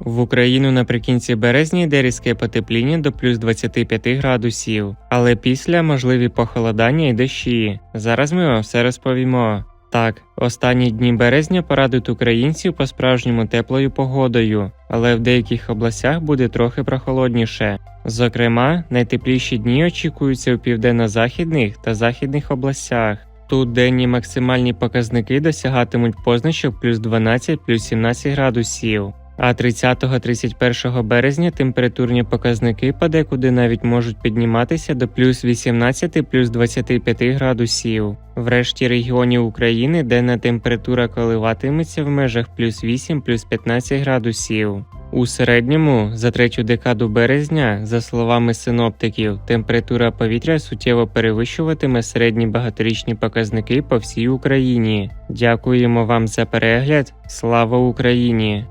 В Україну наприкінці березня йде різке потепління до плюс 25 градусів, але після можливі похолодання і дощі. Зараз ми вам все розповімо. Так, останні дні березня порадують українців по справжньому теплою погодою, але в деяких областях буде трохи прохолодніше. Зокрема, найтепліші дні очікуються у південно-західних та західних областях. Тут денні максимальні показники досягатимуть позначок плюс 12 плюс 17 градусів. А 30-31 березня температурні показники подекуди навіть можуть підніматися до плюс 18 плюс 25 градусів. В решті регіонів України денна температура коливатиметься в межах плюс 8 плюс 15 градусів. У середньому за третю декаду березня, за словами синоптиків, температура повітря суттєво перевищуватиме середні багаторічні показники по всій Україні. Дякуємо вам за перегляд. Слава Україні!